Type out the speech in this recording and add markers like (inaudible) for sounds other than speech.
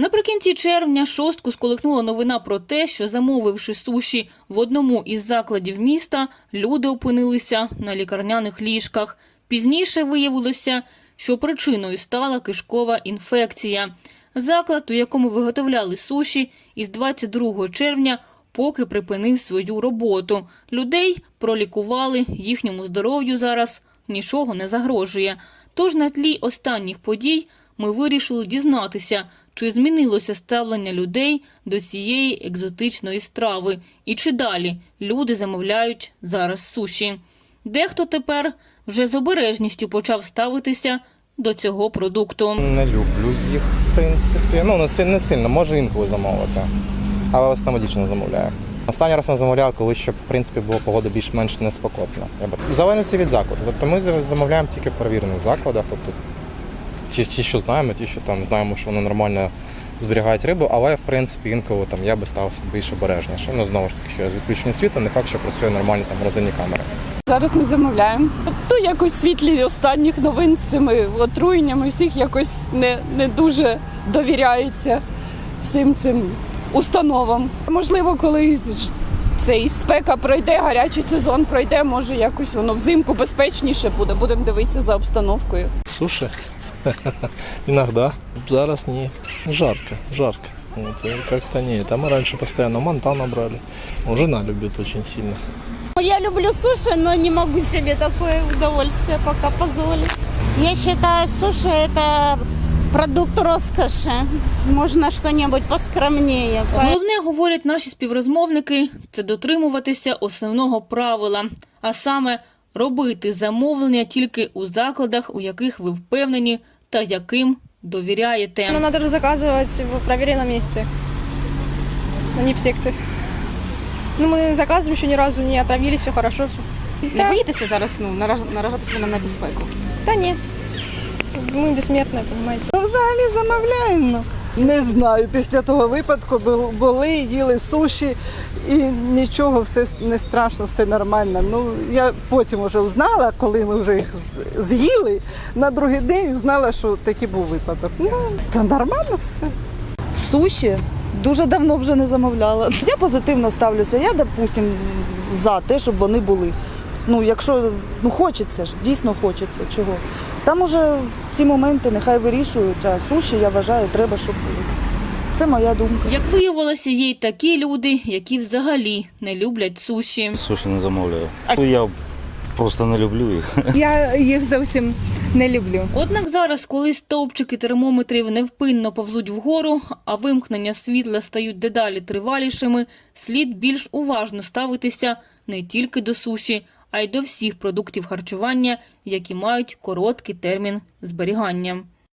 Наприкінці червня шостку сколихнула новина про те, що замовивши суші в одному із закладів міста, люди опинилися на лікарняних ліжках. Пізніше виявилося, що причиною стала кишкова інфекція. Заклад, у якому виготовляли суші, із 22 червня поки припинив свою роботу. Людей пролікували, їхньому здоров'ю зараз нічого не загрожує. Тож на тлі останніх подій ми вирішили дізнатися, чи змінилося ставлення людей до цієї екзотичної страви, і чи далі люди замовляють зараз суші. Дехто тепер вже з обережністю почав ставитися до цього продукту. Не люблю їх, в принципі. Ну, не сильно, не сильно, може інколи замовити. Але в основному дівчина замовляє. Останній раз я замовляв, коли щоб в принципі була погода більш-менш неспокотна. В залежності від закладу. Тобто ми за- замовляємо тільки в перевірених закладах, тобто ті, ті, що знаємо, ті, що там знаємо, що вони нормально зберігають рибу, але в принципі інколи там я би стався більш обережніше. Ну знову ж таки, що відключення світу, не факт, що працює нормально там морозильні камери. Зараз не замовляємо. То якось світлі останніх новин з цими отруєннями всіх якось не, не дуже довіряється всім цим установам. Можливо, коли ж цей спека пройде, гарячий сезон пройде, може якось воно взимку безпечніше буде. Будемо дивитися за обстановкою. Суши? (laughs) Иногда. Зараз не. Жарко, жарко. Вот, и как-то нет. А мы раньше постоянно монтана брали. Ну, Жена любит очень сильно. Я люблю суши, но не могу себе такое удовольствие пока позволить. Я считаю, суши это продукт роскоши. Можно что-нибудь поскромнее. Головне, говорять наші співрозмовники, це дотримуватися основного правила, а саме робити замовлення тільки у закладах, у яких ви впевнені та яким довіряєте. Но надо же заказывать в проверенном месте, а не в секте. Ну, мы заказываем, еще ни разу не отравились, все хорошо. Все. Не боїтеся зараз ну, нараж- наражатися на небезпеку? Да нет. Мы бессмертные, понимаете. Взагалі замовляємо. Не знаю. Після того випадку бу- були, їли суші і нічого, все не страшно, все нормально. Ну я потім вже знала, коли ми вже їх з'їли. На другий день знала, що такий був випадок. Ну це нормально все. Суші дуже давно вже не замовляла. Я позитивно ставлюся. Я, допустим, за те, щоб вони були. Ну, якщо ну хочеться ж, дійсно хочеться. Чого? Там уже ці моменти нехай вирішують, а суші, я вважаю, треба, щоб були. Це моя думка. Як виявилося, є й такі люди, які взагалі не люблять суші. Суші не замовляю. Ну, Я просто не люблю їх. (laughs) Я їх зовсім не люблю. Однак зараз, коли стовпчики термометрів невпинно повзуть вгору, а вимкнення світла стають дедалі тривалішими, слід більш уважно ставитися не тільки до суші, а й до всіх продуктів харчування, які мають короткий термін зберігання.